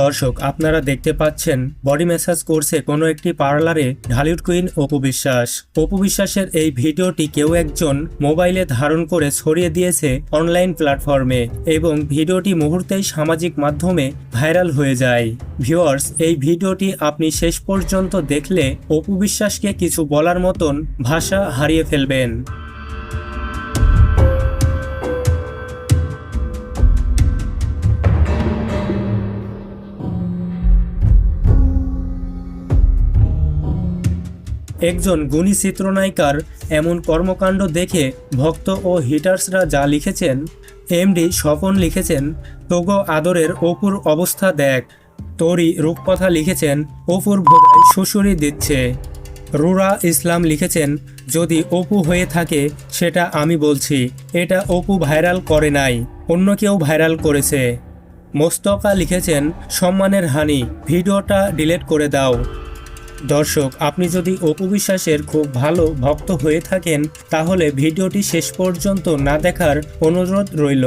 দর্শক, আপনারা দেখতে পাচ্ছেন বডি ম্যাসাজ করছে কোনো একটি পার্লারে ঢালিউড কুইন অপু বিশ্বাস। অপু বিশ্বাসের এই ভিডিওটি কেউ একজন মোবাইলে ধারণ করে ছড়িয়ে দিয়েছে অনলাইন প্ল্যাটফর্মে এবং ভিডিওটি মুহূর্তেই সামাজিক মাধ্যমে ভাইরাল হয়ে যায়। ভিউয়ার্স এই ভিডিওটি আপনি শেষ পর্যন্ত দেখলে অপু বিশ্বাসকে কিছু বলার মতন ভাষা হারিয়ে ফেলবেন। একজন গুণী চিত্রনায়িকার এমন কর্মকাণ্ড দেখে ভক্ত ও হিটার্সরা যা লিখেছেন, এমডি স্বপন লিখেছেন, তোগো আদরের অপুর অবস্থা দেখ, তোরই রূপকথা লিখেছেন, অপুর ভোগায় শ্বশুরি দিচ্ছে। রুরা ইসলাম লিখেছেন, যদি অপু হয়ে থাকে, সেটা আমি বলছি, এটা অপু ভাইরাল করে নাই, অন্য কেউ ভাইরাল করেছে। মোস্তফা লিখেছেন, সম্মানের হানি, ভিডিওটা ডিলিট করে দাও। দর্শক, আপনি যদি অপু বিশ্বাসের খুব ভালো ভক্ত হয়ে থাকেন, তাহলে ভিডিওটি শেষ পর্যন্ত না দেখার অনুরোধ রইল।